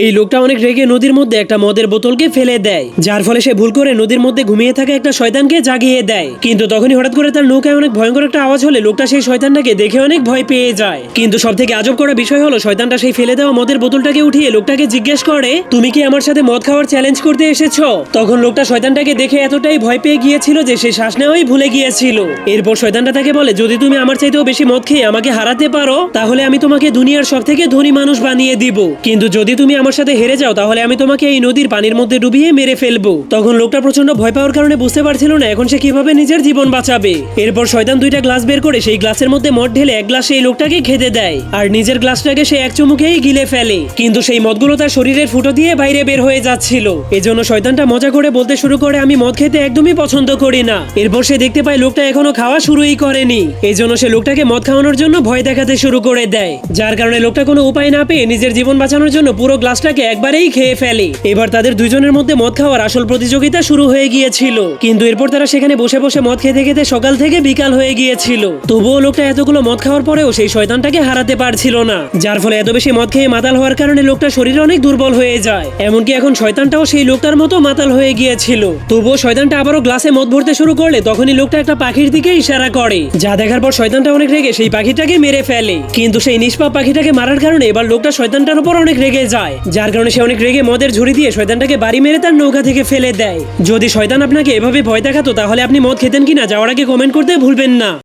এই লোকটা অনেক রেগে নদীর মধ্যে একটা মদের বোতলকে ফেলে দেয়, যার ফলে সে ভুল করে নদীর মধ্যে ঘুমিয়ে থাকা একটা শয়তানকে জাগিয়ে দেয়। কিন্তু তখনই হঠাৎ করে তার নৌকায় অনেক ভয়ঙ্কর একটা আওয়াজ হলে লোকটা সেই শয়তানটাকে দেখে অনেক ভয় পেয়ে যায়। কিন্তু সব থেকে আজব করা বিষয় হলো, শয়তানটা সেই ফেলে দেওয়া মদের বোতলটাকে উঠিয়ে লোকটাকে জিজ্ঞেস করে, তুমি কি আমার সাথে মদ খাওয়ার চ্যালেঞ্জ করতে এসেছ? তখন লোকটা শয়তানটাকে দেখে এতটাই ভয় পেয়ে গিয়েছিল যে সে শ্বাস নেওয়াই ভুলে গিয়েছিল। এরপর শয়তানটা তাকে বলে, যদি তুমি আমার চাইতেও বেশি মদ খেয়ে আমাকে হারাতে পারো, তাহলে আমি তোমাকে দুনিয়ার সব থেকে ধনী মানুষ বানিয়ে দিব। কিন্তু যদি তুমি আমার সাথে হেরে যাও, তাহলে আমি তোমাকে এই নদীর পানির মধ্যে ডুবিয়ে মেরে ফেলব। তখন লোকটা প্রচণ্ড ভয় পাওয়ার কারণে বুঝতে পারছিল না এখন সে কীভাবে নিজের জীবন বাঁচাবে। এরপর শয়তান দুইটা গ্লাস বের করে সেই গ্লাসের মধ্যে মদ ঢেলে এক গ্লাস সেই লোকটাকে খেতে দেয়। আর নিজের গ্লাসটাকে সে এক চুমুকেই গিলে ফেলে। কিন্তু সেই মদগুলো তার শরীরের ফুটো দিয়ে বাইরে বের হয়ে যাচ্ছিল। এজন্য শয়তানটা মজা করে বলতে শুরু করে, আমি মদ খেতে একদমই পছন্দ করি না। এরপর সে দেখতে পায় লোকটা এখনও খাওয়া শুরুই করেনি। এই জন্য সে লোকটাকে মদ খাওয়ানোর জন্য ভয় দেখাতে শুরু করে দেয়। যার কারণে লোকটা কোনো উপায় না পেয়ে নিজের জীবন বাঁচানোর জন্য পুরো গ্লাসটাকে একবারেই খেয়ে ফেলে। এবার তাদের দুজনের মধ্যে মদ খাওয়ার আসল প্রতিযোগিতা শুরু হয়ে গিয়েছিল। কিন্তু এরপর তারা সেখানে বসে বসে মদ খেতে খেতে সকাল থেকে বিকাল হয়ে গিয়েছিল। তবুও লোকটা এতগুলো মদ খাওয়ার পরেও সেই শয়তানটাকে হারাতে পারছিল না। যার ফলে এত বেশি মদ খেয়ে মাতাল হওয়ার কারণে লোকটা শরীর অনেক দুর্বল হয়ে যায়। এমনকি এখন শয়তানটাও সেই লোকটার মতো মাতাল হয়ে গিয়েছিল। তবুও শয়তানটা আবারও গ্লাসে মদ ভরতে শুরু করলে তখনই লোকটা একটা পাখির দিকে ইশারা করে। যা দেখার পর শয়তানটা অনেক রেগে সেই পাখিটাকে মেরে ফেলে। কিন্তু সেই নিষ্পাপ পাখিটাকে মারার কারণে এবার লোকটা শয়তানটার উপর অনেক রেগে যায়। যার কারণে সে অনেক রেগে মদের ঝুড়ি দিয়ে শয়তানটাকে বাড়ি মেরে তার নৌকা থেকে ফেলে দেয়। যদি শয়তান আপনাকে এভাবে ভয় দেখাতো, তাহলে আপনি মদ খেতেন কিনা? যাওয়ার আগে কমেন্ট করতে ভুলবেন না।